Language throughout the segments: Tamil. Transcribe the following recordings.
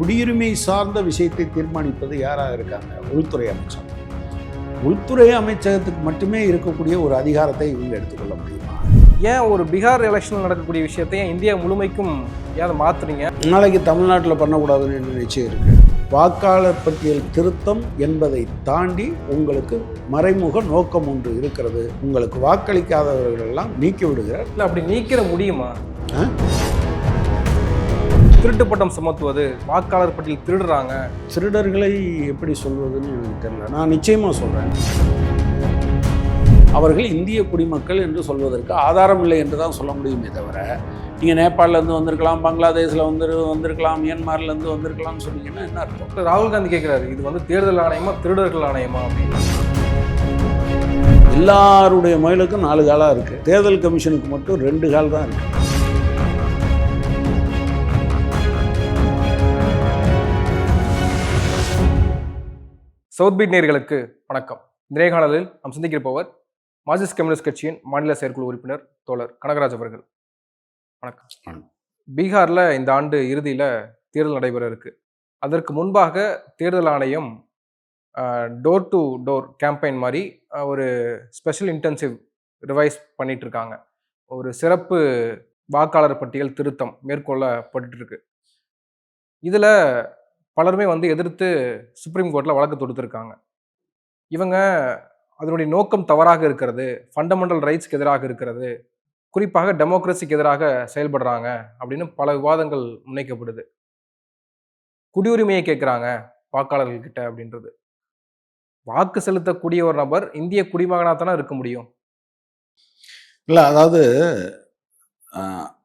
குடியுரிமை சார்ந்த விஷயத்தை தீர்மானிப்பது யாராக இருக்காங்க? உள்துறை அமைச்சர். உள்துறை அமைச்சகத்துக்கு மட்டுமே இருக்கக்கூடிய ஒரு அதிகாரத்தை இவங்க எடுத்துக்கொள்ள முடியுமா? ஏன் ஒரு பீகார் எலெக்ஷனில் நடக்கக்கூடிய விஷயத்தையும் இந்தியா முழுமைக்கும் ஏன் அதை மாத்துறீங்க? நாளைக்கு தமிழ்நாட்டில் பண்ணக்கூடாதுன்னு என்ன நிச்சயம் இருக்கு? வாக்காளர் பட்டியல் திருத்தம் என்பதை தாண்டி உங்களுக்கு மறைமுக நோக்கம் ஒன்று இருக்கிறது. உங்களுக்கு வாக்களிக்காதவர்கள் எல்லாம் நீக்கி விடுகிறார். இல்லை அப்படி நீக்கிற முடியுமா? ஆ? திருட்டு பட்டம் சுமத்துவது வாக்காளர் பட்டியல் திருடுறாங்க. திருடர்களை எப்படி சொல்வதுன்னு எனக்கு தெரியல. நான் நிச்சயமாக சொல்கிறேன் அவர்கள் இந்திய குடிமக்கள் என்று சொல்வதற்கு ஆதாரம் இல்லை என்று தான் சொல்ல முடியுமே தவிர நீங்கள் நேபாளிலேருந்து வந்திருக்கலாம் பங்களாதேஷில் வந்து வந்திருக்கலாம் மியான்மர்லேருந்து வந்திருக்கலாம்னு சொன்னீங்கன்னா என்ன அர்த்தம்? ராகுல் காந்தி கேட்குறாரு இது வந்து தேர்தல் ஆணையமா திருடர்கள் ஆணையமா அப்படின்னு. எல்லாருடைய மயிலுக்கும் நாலு காலாக இருக்குது தேர்தல் கமிஷனுக்கு மட்டும் ரெண்டு கால் தான் இருக்குது சவுத் பீட் நேர்களுக்கு வணக்கம். நேர்காணலில் நாம் சந்திக்கிருப்பவர் மார்க்சிஸ்ட் கம்யூனிஸ்ட் கட்சியின் மாநில செயற்குழு உறுப்பினர் தோழர் கனகராஜ் அவர்கள். வணக்கம். பீகார்ல இந்த ஆண்டு இறுதியில தேர்தல் நடைபெற இருக்கு. அதற்கு முன்பாக தேர்தல் ஆணையம் டோர் டு டோர் கேம்பெயின் மாதிரி ஒரு ஸ்பெஷல் இன்டென்சிவ் ரிவைஸ் பண்ணிட்டு இருக்காங்க. ஒரு சிறப்பு வாக்காளர் பட்டியல் திருத்தம் மேற்கொள்ளப்பட்டு இருக்கு. இதுல பலருமே வந்து எதிர்த்து சுப்ரீம் கோர்ட்டில் வழக்கு தொடுத்திருக்காங்க. இவங்க அதனுடைய நோக்கம் தவறாக இருக்கிறது ஃபண்டமெண்டல் ரைட்ஸ்க்கு எதிராக இருக்கிறது குறிப்பாக டெமோக்ரஸிக்கு எதிராக செயல்படுறாங்க அப்படின்னு பல விவாதங்கள் முன்வைக்கப்படுது. குடியுரிமையை கேட்குறாங்க வாக்காளர்கள்கிட்ட அப்படின்றது. வாக்கு செலுத்தக்கூடிய ஒரு நபர் இந்திய குடிமகனாக தானே இருக்க முடியும்? இல்லை அதாவது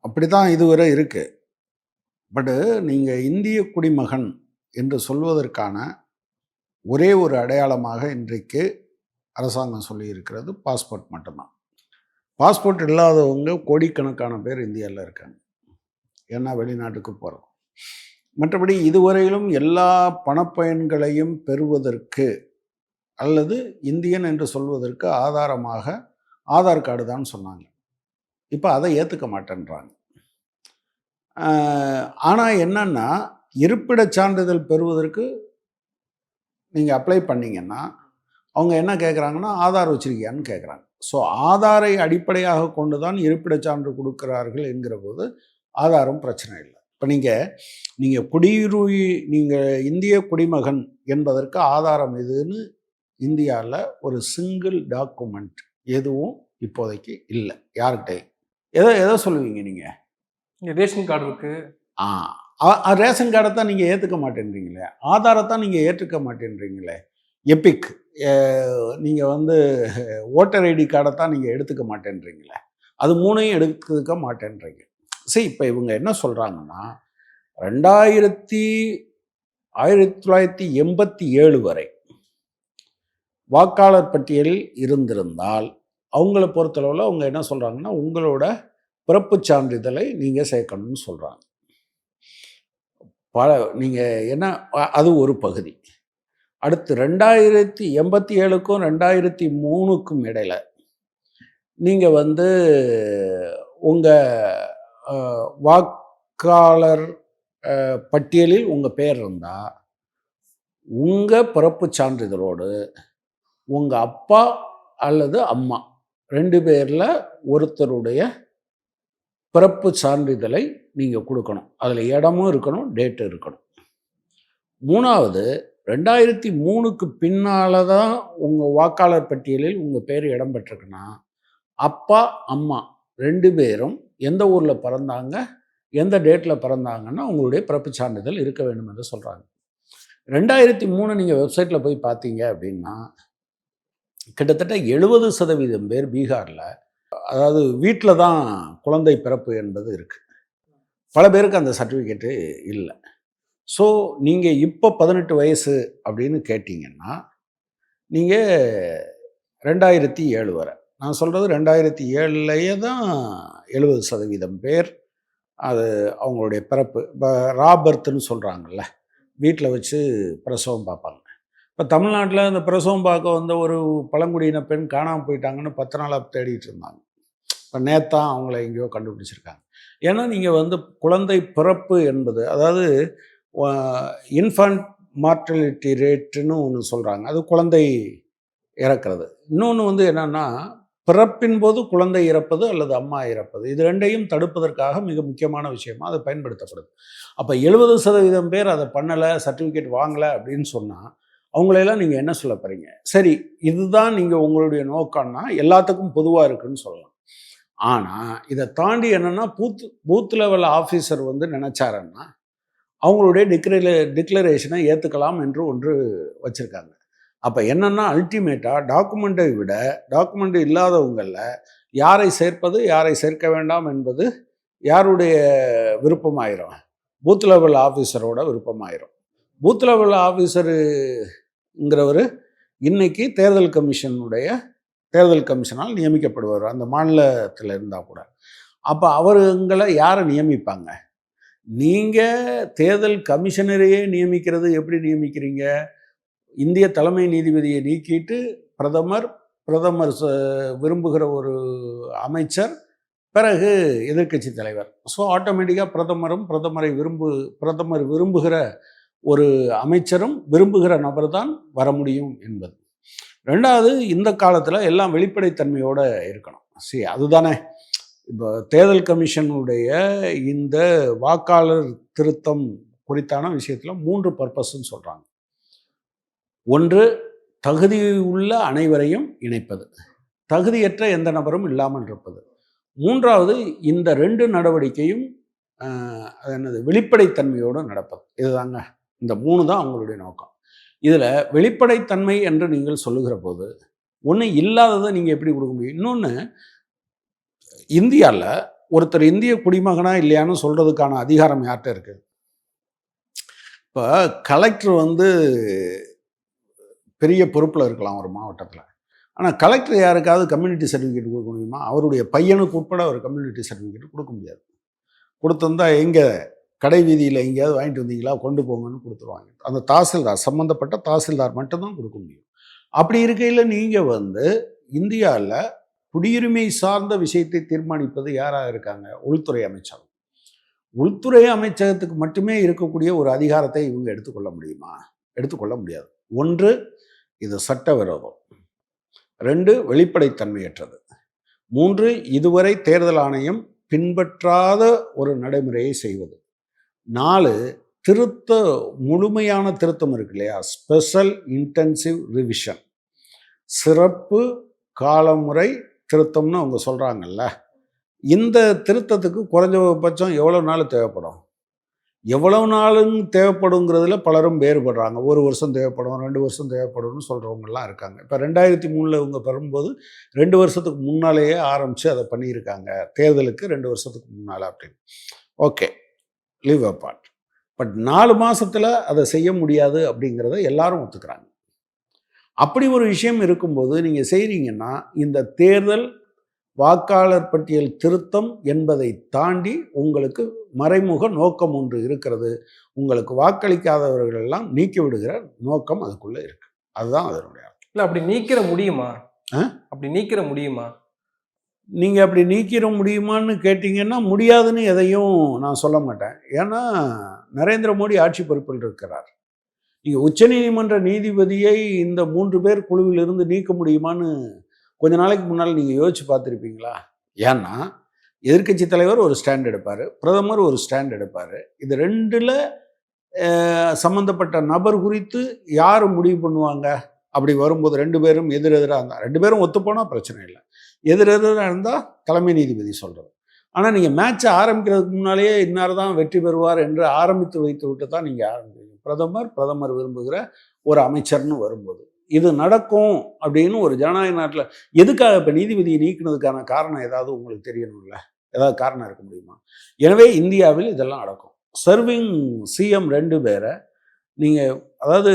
அப்படி தான் இதுவரை இருக்குது பட்டு நீங்கள் இந்திய குடிமகன் என்று சொல்வதற்கான ஒரே ஒரு அடையாளமாக இன்றைக்கு அரசாங்கம் சொல்லியிருக்கிறது பாஸ்போர்ட் மட்டும்தான். பாஸ்போர்ட் இல்லாதவங்க கோடிக்கணக்கான பேர் இந்தியாவில் இருக்காங்க. ஏன்னா வெளிநாட்டுக்கு போகிறோம் மற்றபடி இதுவரையிலும் எல்லா பணப்பயன்களையும் பெறுவதற்கு அல்லது இந்தியன் என்று சொல்வதற்கு ஆதாரமாக ஆதார் கார்டு தான் சொன்னாங்க. இப்போ அதை ஏற்றுக்க மாட்டேன்றாங்க. ஆனால் என்னன்னா இருப்பிடச் சான்றிதழ் பெறுவதற்கு நீங்கள் அப்ளை பண்ணீங்கன்னா அவங்க என்ன கேட்குறாங்கன்னா ஆதார் வச்சிருக்கியான்னு கேட்குறாங்க ஸோ ஆதாரை அடிப்படையாக கொண்டு தான் இருப்பிடச் சான்று கொடுக்கிறார்கள் என்கிற போது ஆதாரம் பிரச்சனை இல்லை. இப்போ நீங்கள் நீங்கள் குடியுரி நீங்கள் இந்திய குடிமகன் என்பதற்கு ஆதாரம் எதுன்னு இந்தியாவில் ஒரு சிங்கிள் டாக்குமெண்ட் எதுவும் இப்போதைக்கு இல்லை. யார்கிட்டையும். எதை எதை சொல்லுவீங்க நீங்கள் ரேஷன் கார்டு இருக்கு ஆ. ரேஷன் கார்டை தான் நீங்கள் ஏற்றுக்க மாட்டேன்றீங்களே? ஆதாரத்தான் நீங்கள் ஏற்றுக்க மாட்டேன்றீங்களே? எபிக் நீங்கள் வந்து ஓட்டர் ஐடி கார்டை தான் நீங்கள் எடுத்துக்க மாட்டேன்றீங்களே? அது மூணையும் எடுத்துக்க மாட்டேன்றீங்க. சரி இப்போ இவங்க என்ன சொல்கிறாங்கன்னா ரெண்டாயிரத்தி ஆயிரத்தி தொள்ளாயிரத்தி எண்பத்தி ஏழு வரை வாக்காளர் பட்டியலில் இருந்திருந்தால் அவங்கள பொறுத்தளவில் அவங்க என்ன சொல்கிறாங்கன்னா உங்களோட பிறப்புச் சான்றிதழை நீங்கள் சேர்க்கணும்னு சொல்கிறாங்க பல நீங்கள் என்ன அது ஒரு பகுதி. அடுத்து ரெண்டாயிரத்தி எண்பத்தி ஏழுக்கும் ரெண்டாயிரத்தி மூணுக்கும் இடையில நீங்கள் வந்து உங்கள் வாக்காளர் பட்டியலில் உங்கள் பேர் இருந்தால் உங்கள் பிறப்பு சான்றிதழோடு உங்கள் அப்பா அல்லது அம்மா ரெண்டு பேரில் ஒருத்தருடைய பிறப்பு சான்றிதழை நீங்கள் கொடுக்கணும். அதில் இடமும் இருக்கணும் டேட்டும் இருக்கணும். மூணாவது ரெண்டாயிரத்தி மூணுக்கு பின்னால் தான் உங்கள் வாக்காளர் பட்டியலில் உங்கள் பேர் இடம் பெற்றிருக்குன்னா அப்பா அம்மா ரெண்டு பேரும் எந்த ஊரில் பிறந்தாங்க எந்த டேட்டில் பிறந்தாங்கன்னா உங்களுடைய பிறப்பு சான்றிதழ் இருக்க வேண்டும் என்று சொல்கிறாங்க ரெண்டாயிரத்தி மூணு நீங்கள் வெப்சைட்டில் போய் பார்த்தீங்க அப்படின்னா கிட்டத்தட்ட எழுபது சதவீதம் பேர் பீகாரில் அதாவது வீட்டில் தான் குழந்தை பிறப்பு என்பது இருக்குது பல பேருக்கு அந்த சர்டிஃபிகேட்டு இல்லை. ஸோ நீங்கள் இப்போ பதினெட்டு வயசு அப்படின்னு கேட்டிங்கன்னா நீங்கள் ரெண்டாயிரத்தி ஏழு வரை. நான் சொல்கிறது ரெண்டாயிரத்தி ஏழுலையே தான் எழுபது சதவீதம் பேர் அது அவங்களுடைய பிறப்பு. இப்போ ராபர்த்துன்னு சொல்கிறாங்கல்ல வீட்டில் வச்சு பிரசவம் பார்ப்பாங்க. இப்போ தமிழ்நாட்டில் அந்த பிரசவம் பார்க்க வந்த ஒரு பழங்குடியின பெண் காணாமல் போயிட்டாங்கன்னு பத்து நாளாக தேடிட்டு இருந்தாங்க. இப்போ நேத்தான் அவங்கள எங்கேயோ கண்டுபிடிச்சிருக்காங்க. ஏன்னா நீங்கள் வந்து குழந்தை பிறப்பு என்பது அதாவது இன்ஃபண்ட் மார்டலிட்டி ரேட்டுன்னு ஒன்று சொல்கிறாங்க அது குழந்தை இறக்கிறது. இன்னொன்று வந்து என்னென்னா பிறப்பின் போது குழந்தை இறப்பது அல்லது அம்மா இறப்பது. இது ரெண்டையும் தடுப்பதற்காக மிக முக்கியமான விஷயமா அது பயன்படுத்தப்படுது. அப்போ எழுபது சதவீதம் பேர் அதை பண்ணலை சர்டிஃபிகேட் வாங்கலை அப்படின்னு சொன்னால் அவங்களையெல்லாம் நீங்கள் என்ன சொல்ல போகிறீங்க சரி இதுதான் நீங்கள் உங்களுடைய நோக்கம்னா எல்லாத்துக்கும் பொதுவாக இருக்குன்னு சொல்லலாம். ஆனால் இதை தாண்டி என்னென்னா பூத் பூத் லெவல் ஆஃபீஸர் வந்து நினச்சாருன்னா அவங்களுடைய டிக்ளரே டிக்ளரேஷனை ஏற்றுக்கலாம் என்று ஒன்று வச்சுருக்காங்க. அப்போ என்னென்னா அல்டிமேட்டாக டாக்குமெண்ட்டை விட டாக்குமெண்ட் இல்லாதவங்களில் யாரை சேர்ப்பது யாரை சேர்க்க வேண்டாம் என்பது யாருடைய விருப்பமாயிரும்? பூத் லெவல் ஆஃபீஸரோட விருப்பமாயிரும். பூத் லெவல் ஆஃபீஸருங்கிறவர் இன்னைக்கு தேர்தல் கமிஷனுடைய தேர்தல் கமிஷனால் நியமிக்கப்படுவார். அந்த மாநிலத்தில் இருந்தால் கூட. அப்போ அவருங்களை யாரை நியமிப்பாங்க? நீங்கள் தேர்தல் கமிஷனரையே நியமிக்கிறது எப்படி நியமிக்கிறீங்க? இந்திய தலைமை நீதிபதியை நீக்கிட்டு பிரதமர் பிரதமர் ச- விரும்புகிற ஒரு அமைச்சர் பிறகு எதிர்க்கட்சி தலைவர். ஸோ ஆட்டோமேட்டிக்காக பிரதமரும் பிரதமரை விரும்பு பிரதமர் விரும்புகிற ஒரு அமைச்சரும் விரும்புகிற நபர் தான் வர முடியும் என்பது. ரெண்டாவது இந்த காலத்தில் எல்லாம் வெளிப்படைத்தன்மையோடு இருக்கணும். சரி அதுதானே. இப்போ தேர்தல் கமிஷனுடைய இந்த வாக்காளர் திருத்தம் குறித்தான விஷயத்தில் மூன்று பர்பஸ்ன்னு சொல்கிறாங்க ஒன்று தகுதி உள்ள அனைவரையும் இணைப்பது. தகுதியற்ற எந்த நபரும் இல்லாமல் இருப்பது. மூன்றாவது இந்த ரெண்டு நடவடிக்கையும் அது என்னது வெளிப்படைத்தன்மையோடு நடப்பது. இதுதாங்க. இந்த மூணு தான் அவங்களுடைய நோக்கம். இதில் வெளிப்படைத்தன்மை என்று நீங்கள் சொல்லுகிற போது ஒன்று இல்லாததை நீங்கள் எப்படி கொடுக்க முடியும்? இன்னொன்று இந்தியாவில் ஒருத்தர் இந்திய குடிமகனா இல்லையான்னு சொல்கிறதுக்கான அதிகாரம் யார்கிட்ட இருக்குது இப்போ கலெக்டர் வந்து பெரிய பொறுப்பில் இருக்கலாம் ஒரு மாவட்டத்தில். ஆனால் கலெக்டர் யாருக்காவது கம்யூனிட்டி சர்டிஃபிகேட் கொடுக்க முடியுமா? அவருடைய பையனுக்கு உட்பட ஒரு கம்யூனிட்டி சர்டிஃபிகேட் கொடுக்க முடியாது. கொடுத்துருந்தா எங்கே கடை வீதியில் எங்கேயாவது வாங்கிட்டு வந்தீங்களா கொண்டு போங்கன்னு கொடுத்துருவாங்க. அந்த தாசில்தார் சம்மந்தப்பட்ட தாசில்தார் மட்டும்தான் கொடுக்க முடியும். அப்படி இருக்கையில் நீங்கள் வந்து இந்தியாவில் குடியுரிமை சார்ந்த விஷயத்தை தீர்மானிப்பது யாராக இருக்காங்க? உள்துறை அமைச்சகம் உள்துறை அமைச்சகத்துக்கு மட்டுமே இருக்கக்கூடிய ஒரு அதிகாரத்தை இவங்க எடுத்துக்கொள்ள முடியுமா? எடுத்துக்கொள்ள முடியாது. ஒன்று இது சட்டவிரோதம். ரெண்டு வெளிப்படைத்தன்மையற்றது. மூன்று இதுவரை தேர்தல் ஆணையம் பின்பற்றாத ஒரு நடைமுறையை செய்வது. நாலு திருத்த முழுமையான திருத்தம் இருக்கு இல்லையா ஸ்பெஷல் இன்டென்சிவ் ரிவிஷன். சிறப்பு காலமுறை திருத்தம்னு அவங்க சொல்கிறாங்கல்ல இந்த திருத்தத்துக்கு குறைஞ்சபட்சம் எவ்வளோ நாள் தேவைப்படும்? எவ்வளவு நாளும் தேவைப்படுங்கிறதுல பலரும் வேறுபடுறாங்க. ஒரு வருஷம் தேவைப்படும் ரெண்டு வருஷம் தேவைப்படும்னு சொல்கிறவங்கலாம் இருக்காங்க. இப்போ ரெண்டாயிரத்தி மூணில் இவங்க பெறும்போது ரெண்டு வருஷத்துக்கு முன்னாலேயே ஆரம்பித்து அதை பண்ணியிருக்காங்க. தேர்தலுக்கு ரெண்டு வருஷத்துக்கு முன்னால் அப்படின்னு. ஓகே. லீவ் அப்பார்ட் பட் நாலு மாசத்துல அதை செய்ய முடியாது அப்படிங்கிறத எல்லாரும் ஒத்துக்கிறாங்க. அப்படி ஒரு விஷயம் இருக்கும்போது நீங்கள் செய்கிறீங்கன்னா இந்த தேர்தல் வாக்காளர் பட்டியல் திருத்தம் என்பதை தாண்டி உங்களுக்கு மறைமுக நோக்கம் ஒன்று இருக்கிறது. உங்களுக்கு வாக்களிக்காதவர்கள் எல்லாம் நீக்கி விடுகிற நோக்கம் அதுக்குள்ள இருக்கு. அதுதான் அதனுடைய. இல்ல அப்படி நீக்கிற முடியுமா? ஆ? அப்படி நீக்கிற முடியுமா? நீங்கள் அப்படி நீக்கிற முடியுமான்னு கேட்டிங்கன்னா முடியாதுன்னு எதையும் நான் சொல்ல மாட்டேன். ஏன்னா நரேந்திர மோடி ஆட்சி பொறுப்பில் இருக்கிறார். நீங்கள் உச்சநீதிமன்ற நீதிபதியை இந்த மூன்று பேர் குழுவிலிருந்து நீக்க முடியுமான்னு கொஞ்ச நாளைக்கு முன்னால் நீங்கள் யோசிச்சு பார்த்துருப்பீங்களா? ஏன்னா எதிர்க்கட்சி தலைவர் ஒரு ஸ்டாண்ட் எடுப்பார் பிரதமர் ஒரு ஸ்டாண்ட் எடுப்பார். இது ரெண்டில் சம்மந்தப்பட்ட நபர் குறித்து யார் முடிவு பண்ணுவாங்க? அப்படி வரும்போது ரெண்டு பேரும் எதிரெதிராக இருந்தால் ரெண்டு பேரும் ஒத்துப்போனால் பிரச்சனை இல்லை. எதிரெதிராக இருந்தால் தலைமை நீதிபதி சொல்கிறது ஆனால் நீங்கள் மேட்ச்சை ஆரம்பிக்கிறதுக்கு முன்னாலேயே இன்னார் தான் வெற்றி பெறுவார் என்று ஆரம்பித்து வைத்து விட்டு தான் நீங்கள் ஆரம்பிக்கிறீங்க. பிரதமர் பிரதமர் விரும்புகிற ஒரு அமைச்சர்னு வரும்போது இது நடக்கும் அப்படின்னு ஒரு ஜனநாயக நாட்டில் எதுக்காக இப்போ நீதிபதியை நீக்கினதுக்கான காரணம் ஏதாவது உங்களுக்கு தெரியணும்ல? ஏதாவது காரணம் இருக்க முடியுமா? எனவே இந்தியாவில் இதெல்லாம் நடக்கும். சர்விங் சிஎம் ரெண்டு பேரை நீங்கள் அதாவது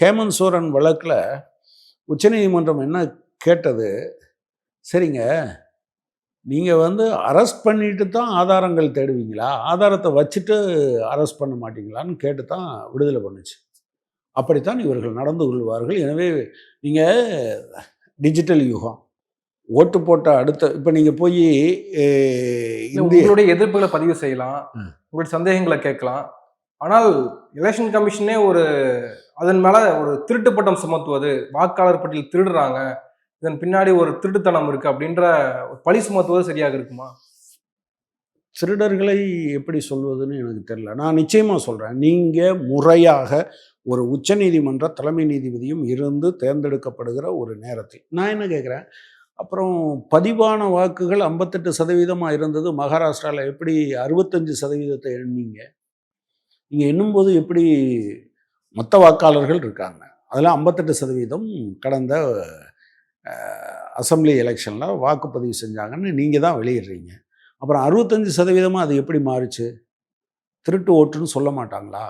ஹேமந்த் சோரன் வழக்கில் உச்சநீதிமன்றம் என்ன கேட்டது? சரிங்க. நீங்கள் வந்து அரெஸ்ட் பண்ணிட்டு தான் ஆதாரங்கள் தேடுவீங்களா? ஆதாரத்தை வச்சுட்டு அரெஸ்ட் பண்ண மாட்டீங்களான்னு கேட்டு தான் விடுதலை பண்ணுச்சு. அப்படித்தான் இவர்கள் நடந்து கொள்வார்கள். எனவே நீங்கள் டிஜிட்டல் யுகம். ஓட்டு போட்ட அடுத்த இப்போ நீங்கள் போய் உங்களுடைய எதிர்ப்புகளை பதிவு செய்யலாம். உங்களுடைய சந்தேகங்களை கேட்கலாம். ஆனால் எலெக்ஷன் கமிஷனே ஒரு அதன் மேல ஒரு திருட்டு பட்டம் சுமத்துவது வாக்காளர் பட்டியல் திருடுறாங்க. இதன் பின்னாடி ஒரு திருட்டுத்தனம் இருக்கு அப்படின்ற ஒரு பழி சுமத்துவது சரியாக இருக்குமா? திருடர்களை எப்படி சொல்வதுன்னு எனக்கு தெரியல. நான் நிச்சயமாக சொல்கிறேன் நீங்கள் முறையாக ஒரு உச்ச நீதிமன்ற தலைமை நீதிபதியும் இருந்து தேர்ந்தெடுக்கப்படுகிற ஒரு நேரத்தில். நான் என்ன கேட்குறேன் அப்புறம் பதிவான வாக்குகள் ஐம்பத்தெட்டு சதவீதமாக இருந்தது. மகாராஷ்டிராவில் எப்படி அறுபத்தஞ்சு சதவீதத்தை எண்ணீங்க? நீங்கள் எண்ணும்போது எப்படி மொத்த வாக்காளர்கள் இருக்காங்க? அதில் ஐம்பத்தெட்டு சதவீதம் கடந்த அசெம்பிளி எலெக்ஷனில் வாக்குப்பதிவு செஞ்சாங்கன்னு நீங்கள் தான் வெளியிடுறீங்க. அப்புறம் அறுபத்தஞ்சு சதவீதமாக அது எப்படி மாறுச்சு? திருட்டு ஓட்டுன்னு சொல்ல மாட்டாங்களா?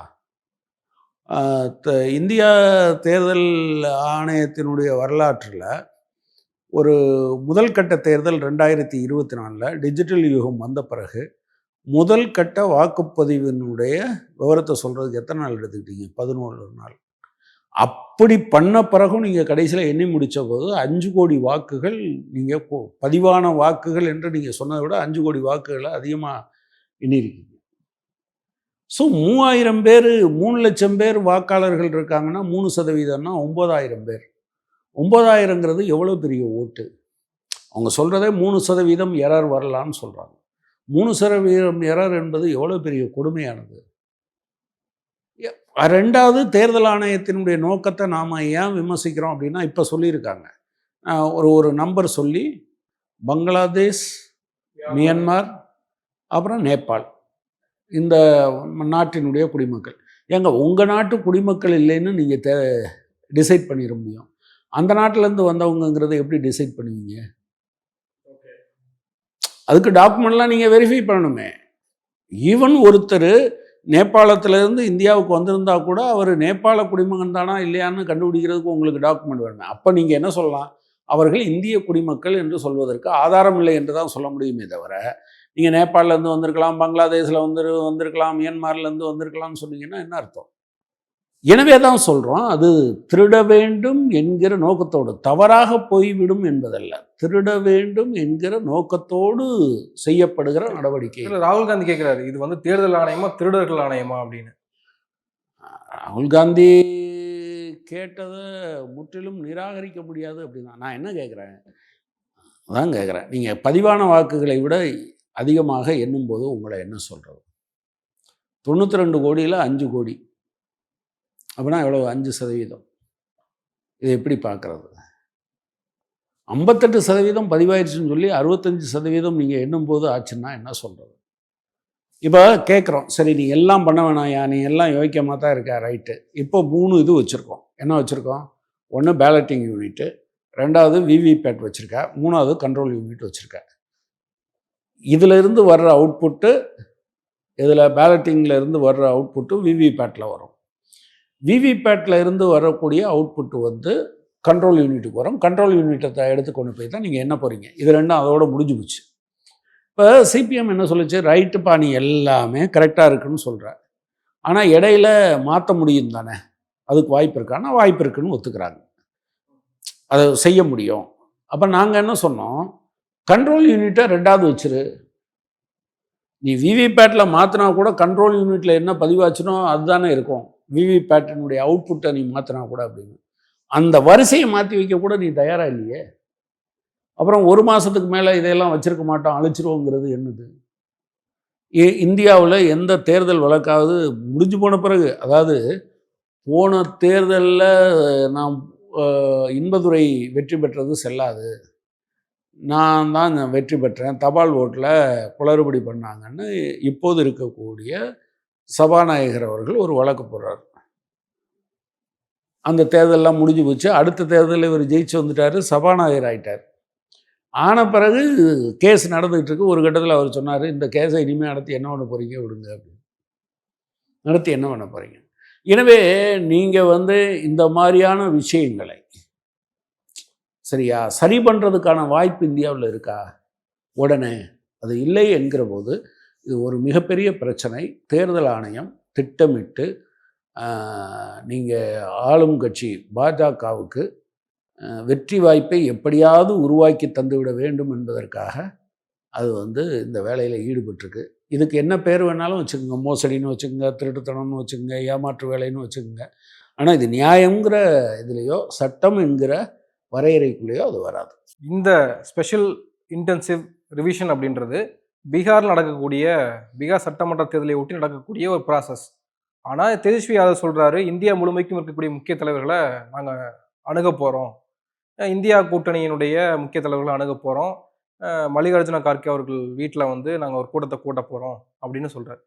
த- இந்தியா தேர்தல் ஆணையத்தினுடைய வரலாற்றில் ஒரு முதல் கட்ட தேர்தல் ரெண்டாயிரத்தி இருபத்தி நாலில் டிஜிட்டல் யுகம் வந்த பிறகு முதல் கட்ட வாக்குப்பதிவினுடைய விவரத்தை சொல்கிறதுக்கு எத்தனை நாள் எடுத்துக்கிட்டீங்க? பதினோரு நாள். அப்படி பண்ண பிறகும் நீங்கள் கடைசியில் எண்ணி முடித்த போது அஞ்சு கோடி வாக்குகள் நீங்கள் பதிவான வாக்குகள் என்று நீங்கள் சொன்னதை விட அஞ்சு கோடி வாக்குகளை அதிகமாக எண்ணியிருக்கீங்க. ஸோ மூவாயிரம் பேர் மூணு லட்சம் பேர் வாக்காளர்கள் இருக்காங்கன்னா மூணு சதவீதம்னா ஒம்பதாயிரம் பேர். ஒம்பதாயிரங்கிறது எவ்வளோ பெரிய ஓட்டு? அவங்க சொல்கிறதே மூணு சதவீதம் எரர் வரலான்னு சொல்கிறாங்க மூணு சதவீதம் எரர் என்பது எவ்வளோ பெரிய கொடுமையானது? ரெண்டாவது தேர்தல் ஆணையத்தினுடைய நோக்கத்தை நாம் ஏன் விமர்சிக்கிறோம் அப்படின்னா இப்போ சொல்லியிருக்காங்க. ஒரு ஒரு நம்பர் சொல்லி பங்களாதேஷ் மியான்மார். அப்புறம் நேபாள். இந்த நாட்டினுடைய குடிமக்கள். ஏங்க உங்கள் நாட்டு குடிமக்கள் இல்லைன்னு நீங்கள் தே டிசைட் பண்ணிட முடியும். அந்த நாட்டிலேருந்து வந்தவங்கங்கிறத எப்படி டிசைட் பண்ணுவீங்க? அதுக்கு டாக்குமெண்ட்லாம் நீங்கள் வெரிஃபை பண்ணணுமே. ஈவன் ஒருத்தர் நேபாளத்திலேருந்து இந்தியாவுக்கு வந்திருந்தா கூட அவர் நேபாள குடிமகன் தானா இல்லையான்னு கண்டுபிடிக்கிறதுக்கு உங்களுக்கு டாக்குமெண்ட் வேணுமே. அப்போ நீங்கள் என்ன சொல்லலாம்? அவர்கள் இந்திய குடிமக்கள் என்று சொல்வதற்கு ஆதாரம் இல்லை என்று தான் சொல்ல முடியுமே தவிர நீங்கள் நேபாளிலேருந்து வந்திருக்கலாம் பங்களாதேஷில் வந்து வந்திருக்கலாம் மியான்மார்லேருந்து வந்திருக்கலாம்னு சொன்னீங்கன்னா என்ன அர்த்தம்? எனவே தான் சொல்கிறோம் அது திருட வேண்டும் என்கிற நோக்கத்தோடு தவறாக போய்விடும் என்பதல்ல திருட வேண்டும் என்கிற நோக்கத்தோடு செய்யப்படுகிற நடவடிக்கை. இதுல ராகுல் காந்தி கேக்குறாரு இது வந்து தேர்தல் ஆணையமா திருடர்கள் ஆணையமா அப்படின்னு. ராகுல் காந்தி கேட்டதை முற்றிலும் நிராகரிக்க முடியாது அப்படின்னா நான் என்ன கேட்குறேன் அதான் கேட்குறேன் நீங்கள் பதிவான வாக்குகளை விட அதிகமாக எண்ணும்போது உங்களை என்ன சொல்கிறது தொண்ணூற்றி ரெண்டு கோடியில் அஞ்சு கோடி. அப்படின்னா எவ்வளோ அஞ்சு சதவீதம். இது எப்படி பார்க்குறது? ஐம்பத்தெட்டு சதவீதம் பதிவாயிருச்சுன்னு சொல்லி அறுபத்தஞ்சு சதவீதம் நீங்கள் எண்ணும்போது ஆச்சுன்னா என்ன சொல்கிறது இப்போ கேட்குறோம். சரி நீ எல்லாம் பண்ண வேணாயா நீ எல்லாம் யோகிக்கமாக தான் இருக்க. ரைட்டு இப்போ மூணு இது வச்சுருக்கோம். என்ன வச்சுருக்கோம்? ஒன்று பேலட்டிங் யூனிட்டு ரெண்டாவது விவிபேட் வச்சுருக்க மூணாவது கண்ட்ரோல் யூனிட் வச்சுருக்க. இதிலிருந்து வர்ற அவுட்புட்டு இதில் பேலட்டிங்கில் இருந்து வர்ற அவுட்புட்டு விவிபேட்டில் வரும். விவிபேட்டில் இருந்து வரக்கூடிய அவுட்புட் வந்து கண்ட்ரோல் யூனிட்டுக்கு வரும். கண்ட்ரோல் யூனிட்டை எடுத்து கொண்டு போய் தான் நீங்கள் என்ன போகிறீங்க இது ரெண்டும் அதோட முடிஞ்சு போச்சு. இப்போ சிபிஎம் என்ன சொல்லுச்சு? ரைட்டு பாணி எல்லாமே கரெக்டாக இருக்குன்னு சொல்கிறார் ஆனால் இடையில மாற்ற முடியும் தானே? அதுக்கு வாய்ப்பு இருக்கான்னா வாய்ப்பு இருக்குன்னு ஒத்துக்கிறாங்க. அதை செய்ய முடியும். அப்போ நாங்கள் என்ன சொன்னோம்? கண்ட்ரோல் யூனிட்டை ரெண்டாவது வச்சிரு. நீ விவிபேட்டில் மாற்றினா கூட கண்ட்ரோல் யூனிட்டில் என்ன பதிவாச்சுனோ அதுதானே இருக்கும். விவிபேட்டினுடைய அவுட்புட்டை நீ மாற்றினா கூட அப்படின்னு. அந்த வரிசையை மாற்றி வைக்க கூட நீ தயாராக இல்லையே? அப்புறம் ஒரு மாதத்துக்கு மேலே இதையெல்லாம் வச்சுருக்க மாட்டோம் அழிச்சிருவோங்கிறது என்னது? இ- இந்தியாவில் எந்த தேர்தல் வழக்காவது முடிஞ்சு போன பிறகு அதாவது போன தேர்தலில் நாம் இன்பதுரை வெற்றி பெற்றது செல்லாது. நான் தான் வெற்றி பெற்றேன் தபால் ஓட்டில் குளறுபடி பண்ணாங்கன்னு இப்போது இருக்கக்கூடிய சபாநாயகர் அவர்கள் ஒரு வழக்கு போடுறார். அந்த தேர்தலெலாம் முடிஞ்சு போச்சு. அடுத்த தேர்தலில் இவர் ஜெயிச்சு வந்துட்டார் சபாநாயகர் ஆகிட்டார் ஆன பிறகு கேஸ் நடந்துகிட்டு இருக்கு ஒரு கட்டத்தில் அவர் சொன்னார் இந்த கேஸை இனிமேல் நடத்தி என்ன பண்ண போகிறீங்க விடுங்க. அப்படின்னு. நடத்தி என்ன பண்ண போகிறீங்க எனவே நீங்கள் வந்து இந்த மாதிரியான விஷயங்களை சரியா சரி பண்ணுறதுக்கான வாய்ப்பு இந்தியாவில் இருக்கா? உடனே அது இல்லை என்கிற போது இது ஒரு மிகப்பெரிய பிரச்சனை. தேர்தல் ஆணையம் திட்டமிட்டு நீங்கள் ஆளும் கட்சி பாஜகவுக்கு வெற்றி வாய்ப்பை எப்படியாவது உருவாக்கி தந்துவிட வேண்டும் என்பதற்காக அது வந்து இந்த வேலையில் ஈடுபட்டிருக்கு. இதுக்கு என்ன பேர் வேணாலும் வச்சுக்கோங்க. மோசடின்னு வச்சுக்கோங்க திருட்டுத்தனம்னு வச்சுக்கோங்க ஏமாற்று வேலைன்னு வச்சுக்கோங்க. ஆனால் இது நியாயங்கிற இதுலேயோ சட்டம் என்கிற வரையறைக்குள்ளேயோ அது வராது. இந்த ஸ்பெஷல் இன்டென்சிவ் ரிவிஷன் அப்படின்றது பீகாரில் நடக்கக்கூடிய பீகார் சட்டமன்ற தேர்தலை ஒட்டி நடக்கக்கூடிய ஒரு ப்ராசஸ் ஆனால் தேஜஸ்வி யாதவ் சொல்கிறாரு இந்தியா முழுமைக்கும் இருக்கக்கூடிய முக்கிய தலைவர்களை நாங்கள் அணுக போகிறோம் இந்தியா கூட்டணியினுடைய முக்கிய தலைவர்களை அணுக போகிறோம் மல்லிகார்ஜுன கார்கே அவர்கள் வீட்டில் வந்து நாங்கள் ஒரு கூட்டத்தை கூட்ட போகிறோம் அப்படின்னு சொல்கிறார்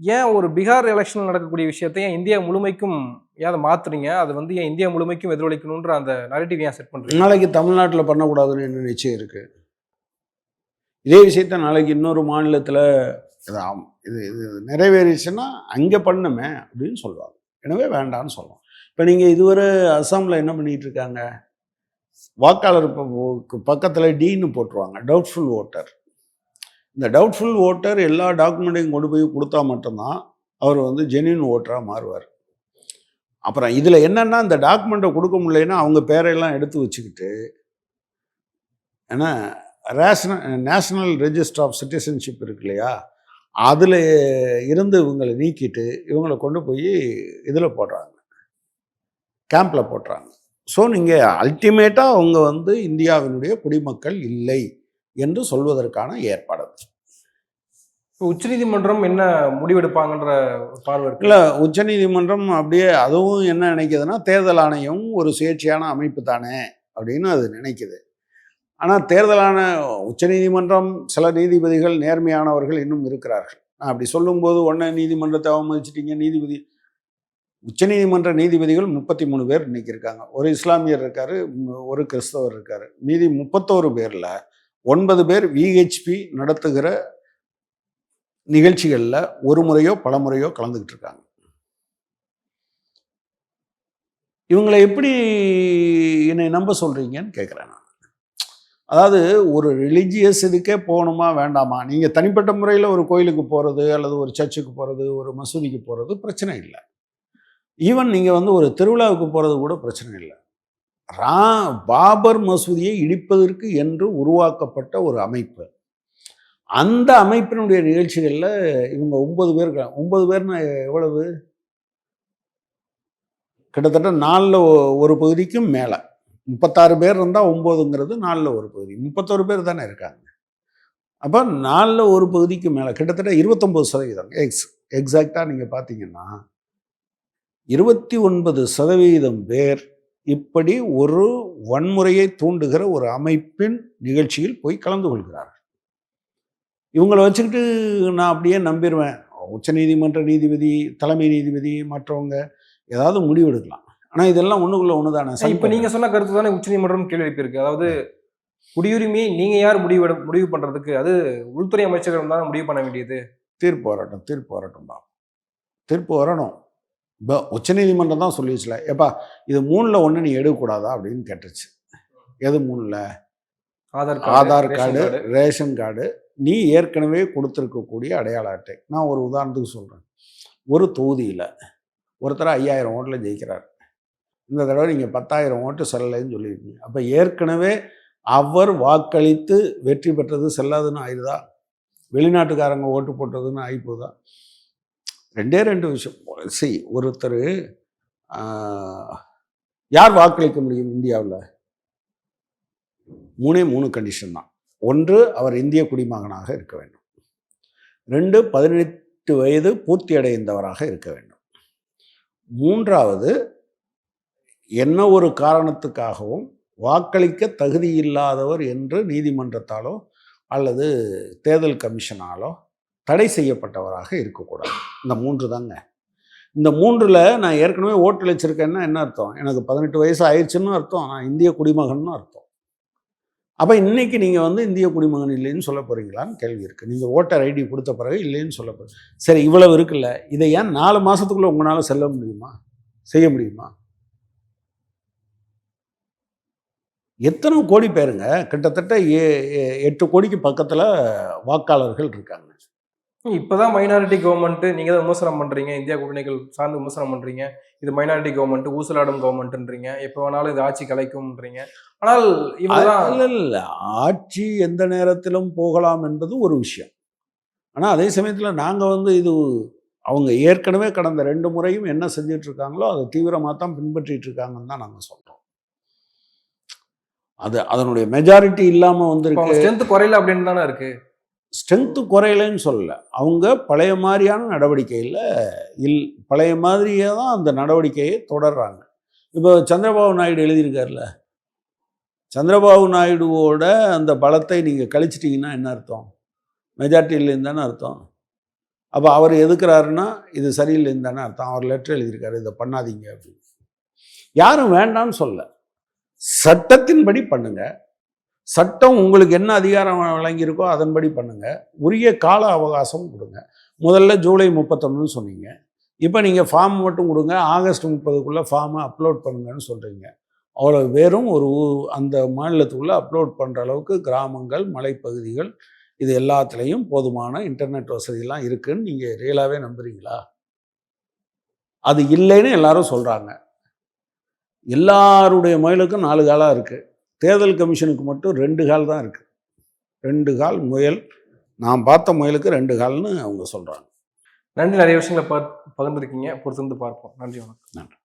ஏன் ஒரு பீகார் எலெக்ஷனில் நடக்கக்கூடிய விஷயத்தை ஏன் இந்தியா முழுமைக்கும் ஏன் அதை மாற்றுறீங்க அது வந்து ஏன் இந்தியா முழுமைக்கும் எதிரொலிக்கணுன்ற அந்த நரேட்டிவ் ஏன் செட் பண்ணுறீங்க நாளைக்கு தமிழ்நாட்டில் பண்ணக்கூடாதுன்னு என்ன நிச்சயம் இருக்குது இதே விஷயத்த நாளைக்கு இன்னொரு மாநிலத்தில் இது இது நிறைவேறிச்சுன்னா அங்கே பண்ணுமே அப்படின்னு சொல்லுவாங்க. எனவே வேண்டாம்னு சொல்லுவோம் இப்போ நீங்கள் இதுவரை அசாமில் என்ன பண்ணிட்டு இருக்காங்க? வாக்காளர் பக்கத்தில் டீன்னு போட்டுருவாங்க டவுட்ஃபுல் ஓட்டர் இந்த டவுட்ஃபுல் ஓட்டர் எல்லா டாக்குமெண்ட்டையும் கொண்டு போய் கொடுத்தா மட்டும்தான் அவர் வந்து ஜென்யூன் ஓட்டராக மாறுவார். அப்புறம் இதில் என்னென்னா இந்த டாக்குமெண்ட்டை கொடுக்க முடியலன்னா அவங்க பேரையெல்லாம் எடுத்து வச்சுக்கிட்டு ஏன்னா ration national register of citizenship இருக்கு இல்லையா அதில் இருந்து இவங்களை நீக்கிட்டு இவங்களை கொண்டு போய் இதில் போடுறாங்க. கேம்பில் போடுறாங்க. ஸோ நீங்கள் அல்டிமேட்டாக அவங்க வந்து இந்தியாவினுடைய குடிமக்கள் இல்லை என்று சொல்வதற்கான ஏற்பாடு. இப்போ உச்சநீதிமன்றம் என்ன முடிவெடுப்பாங்கன்ற பார்வை இல்லை உச்சநீதிமன்றம் அப்படியே அதுவும் என்ன நினைக்குதுன்னா தேர்தல் ஆணையம் ஒரு சுயேட்சையான அமைப்பு தானே அப்படின்னு அது நினைக்குது. ஆனால் தேர்தலான உச்சநீதிமன்றம் சில நீதிபதிகள் நேர்மையானவர்கள் இன்னும் இருக்கிறார்கள். நான் அப்படி சொல்லும்போது ஒன்றை நீதிமன்றத்தை அவமதிச்சிட்டீங்க நீதிபதி உச்சநீதிமன்ற நீதிபதிகள் முப்பத்தி மூணு பேர் இன்னைக்கு இருக்காங்க ஒரு இஸ்லாமியர் இருக்கார் ஒரு கிறிஸ்தவர் இருக்கார். மீதி முப்பத்தோரு பேரில் ஒன்பது பேர் விஹெச்பி நடத்துகிற நிகழ்ச்சிகளில் ஒரு முறையோ பல முறையோ கலந்துக்கிட்டு இருக்காங்க. இவங்களை எப்படி என்னை நம்ப சொல்கிறீங்கன்னு கேட்குறேன் நான். அதாவது ஒரு ரிலிஜியஸ் இதுக்கே போகணுமா வேண்டாமா? நீங்கள் தனிப்பட்ட முறையில் ஒரு கோயிலுக்கு போகிறது அல்லது ஒரு சர்ச்சுக்கு போகிறது ஒரு மசூதிக்கு போகிறது பிரச்சனை இல்லை. ஈவன் நீங்கள் வந்து ஒரு திருவிழாவுக்கு போகிறது கூட பிரச்சனை இல்லை. ரா பாபர் மசூதியை இடிப்பதற்கு என்று உருவாக்கப்பட்ட ஒரு அமைப்பு. அந்த அமைப்பினுடைய நிகழ்ச்சிகளில் இவங்க ஒன்பது பேர் இருக்காங்க. ஒன்பது பேர்னா எவ்வளவு? கிட்டத்தட்ட நாலில் ஒரு பகுதிக்கும் மேலே. முப்பத்தாறு பேர் இருந்தால் ஒம்போதுங்கிறது நாலில் ஒரு பகுதி. முப்பத்தோரு பேர் தானே இருக்காங்க. அப்போ நாலில் ஒரு பகுதிக்கு மேலே கிட்டத்தட்ட இருபத்தொம்போது சதவீதம் எக்ஸ் எக்ஸாக்டாக நீங்கள் பார்த்தீங்கன்னா இருபத்தி ஒன்பது சதவீதம் பேர் இப்படி ஒரு வன்முறையை தூண்டுகிற ஒரு அமைப்பின் நிகழ்ச்சியில் போய் கலந்து கொள்கிறார்கள். இவங்களை வச்சுக்கிட்டு நான் அப்படியே நம்பிடுவேன் உச்சநீதிமன்ற நீதிபதி தலைமை நீதிபதி மற்றவங்க ஏதாவது முடிவெடுக்கலாம். ஆனால் இதெல்லாம் ஒன்றுக்குள்ள ஒன்று தானே இப்போ நீங்க சொன்ன கருத்து தானே உச்சநீதிமன்றம் கேள்வி எழுப்பியிருக்கு. அதாவது குடியுரிமையை நீங்க யார் முடிவு முடிவு பண்றதுக்கு? அது உள்துறை அமைச்சகம் தான் முடிவு பண்ண வேண்டியது. தீர்ப்பு வரட்டும் தீர்ப்பு வரட்டும்பா தீர்ப்பு வரணும். இப்போ உச்சநீதிமன்றம் தான் சொல்லிடுச்சுல ஏப்பா இது மூணில் ஒன்று நீ எடுக்கக்கூடாதா அப்படின்னு கேட்டுச்சு. எது மூணில்? Aadhaar Aadhaar card ration card. நீ ஏற்கனவே கொடுத்துருக்கக்கூடிய அடையாள அட்டை. நான் ஒரு உதாரணத்துக்கு சொல்கிறேன் ஒரு தொகுதியில் ஒருத்தர் ஐயாயிரம் ஓட்டில் ஜெயிக்கிறார். இந்த தடவை நீங்கள் பத்தாயிரம் ஓட்டு செல்லலைன்னு சொல்லியிருக்கீங்க. அப்போ ஏற்கனவே அவர் வாக்களித்து வெற்றி பெற்றது செல்லாதுன்னு ஆயிடுதா வெளிநாட்டுக்காரங்க ஓட்டு போட்டதுன்னு ஆகிப்போதா ரெண்டே ரெண்டு விஷயம். சரி ஒருத்தர் யார் வாக்களிக்க முடியும் இந்தியாவில்? மூணே மூணு கண்டிஷன் தான். ஒன்று அவர் இந்திய குடிமகனாக இருக்க வேண்டும். ரெண்டு பதினெட்டு வயது பூர்த்தி அடைந்தவராக இருக்க வேண்டும். மூன்றாவது என்ன ஒரு காரணத்துக்காகவும் வாக்களிக்க தகுதி இல்லாதவர் என்று நீதிமன்றத்தாலோ அல்லது தேர்தல் கமிஷனாலோ தடை செய்யப்பட்டவராக இருக்கக்கூடாது. இந்த மூன்று தாங்க. இந்த மூன்றில் நான் ஏற்கனவே ஓட்டளிச்சிருக்கேன்னா என்ன அர்த்தம்? எனக்கு பதினெட்டு வயசு ஆயிடுச்சுன்னு அர்த்தம். நான் இந்திய குடிமகன்னு அர்த்தம். அப்போ இன்னைக்கு நீங்கள் வந்து இந்திய குடிமகன் இல்லைன்னு சொல்ல போகிறீங்களான்னு கேள்வி இருக்குது நீங்கள் ஓட்டர் ஐடி கொடுத்த பிறகு இல்லைன்னு சொல்ல போகிறீங்க சரி இவ்வளவு இருக்குல்ல. இதை ஏன் நாலு மாதத்துக்குள்ளே உங்களால் செல்ல முடியுமா? செய்ய முடியுமா? எத்தனை கோடி பேருங்க? கிட்டத்தட்ட ஏ- எட்டு கோடிக்கு பக்கத்தில் வாக்காளர்கள் இருக்காங்க. இப்பதான் மைனாரிட்டி கவர்மெண்ட் நீங்க தான் விமர்சனம் பண்றீங்க. இந்தியா கூட்டணிகள் சார்ந்து விமர்சனம் பண்றீங்க. இது மைனாரிட்டி கவர்மெண்ட் ஊசலாடும் கவர்மெண்ட்ன்றீங்க எப்போ வேணாலும் இது ஆட்சி கலைக்கும்ன்றீங்க. ஆனால் இல்ல இல்ல. ஆட்சி எந்த நேரத்திலும் போகலாம் என்பது ஒரு விஷயம். ஆனால் அதே சமயத்தில் நாங்கள் வந்து இது அவங்க ஏற்கனவே கடந்த ரெண்டு முறையும் என்ன செஞ்சுட்டு இருக்காங்களோ அதை தீவிரமாக தான் பின்பற்றிட்டு இருக்காங்கன்னு தான் நாங்கள் சொல்கிறோம் அது அதனுடைய மெஜாரிட்டி இல்லாமல் வந்திருக்கு. ஸ்ட்ரென்த் குறையல அப்படின்னு தானே இருக்கு. ஸ்ட்ரென்த்து குறையலைன்னு சொல்லல. அவங்க பழைய மாதிரியான நடவடிக்கையில் இல் பழைய மாதிரியே தான் அந்த நடவடிக்கையை தொடர்றாங்க. இப்போ சந்திரபாபு நாயுடு எழுதியிருக்காருல்ல சந்திரபாபு நாயுடுவோட அந்த பலத்தை நீங்கள் கழிச்சிட்டிங்கன்னா என்ன அர்த்தம்? மெஜாரிட்டியிலேருந்து தானே அர்த்தம். அப்போ அவர் எதுக்குறாருன்னா இது சரியில்லைன்னு தானே அர்த்தம். அவர் லெட்டர் எழுதியிருக்காரு இதை பண்ணாதீங்க அப்படின்னு. யாரும் வேண்டாம்னு சொல்ல சட்டத்தின்படி பண்ணுங்க. சட்டம் உங்களுக்கு என்ன அதிகாரம் வழங்கியிருக்கோ அதன்படி பண்ணுங்க. உரிய கால அவகாசம் கொடுங்க. முதல்ல ஜூலை முப்பத்தொன்னு சொன்னீங்க. இப்போ நீங்கள் ஃபார்ம் மட்டும் கொடுங்க. ஆகஸ்ட் முப்பதுக்குள்ளே ஃபார்மை அப்லோட் பண்ணுங்கன்னு சொல்கிறீங்க அவ்வளோ வெறும் ஒரு ஊ- அந்த மாநிலத்துக்குள்ளே அப்லோட் பண்ணுற அளவுக்கு கிராமங்கள் மலைப்பகுதிகள் இது எல்லாத்துலேயும் போதுமான இன்டர்நெட் வசதியெல்லாம் இருக்குதுன்னு நீங்கள் ரியலாகவே நம்புறீங்களா? அது இல்லைன்னு எல்லாரும் சொல்கிறாங்க எல்லாருடைய முயலுக்கும் நாலு காலாக இருக்குது தேர்தல் கமிஷனுக்கு மட்டும் ரெண்டு கால் தான் இருக்குது ரெண்டு கால் முயல். நான் பார்த்த முயலுக்கு ரெண்டு கால்னு அவங்க சொல்கிறாங்க நன்றி. நிறைய விஷயங்களை பகிர்ந்துருக்கீங்க. பொறுத்திருந்து பார்ப்போம். நன்றி வணக்கம். நன்றி.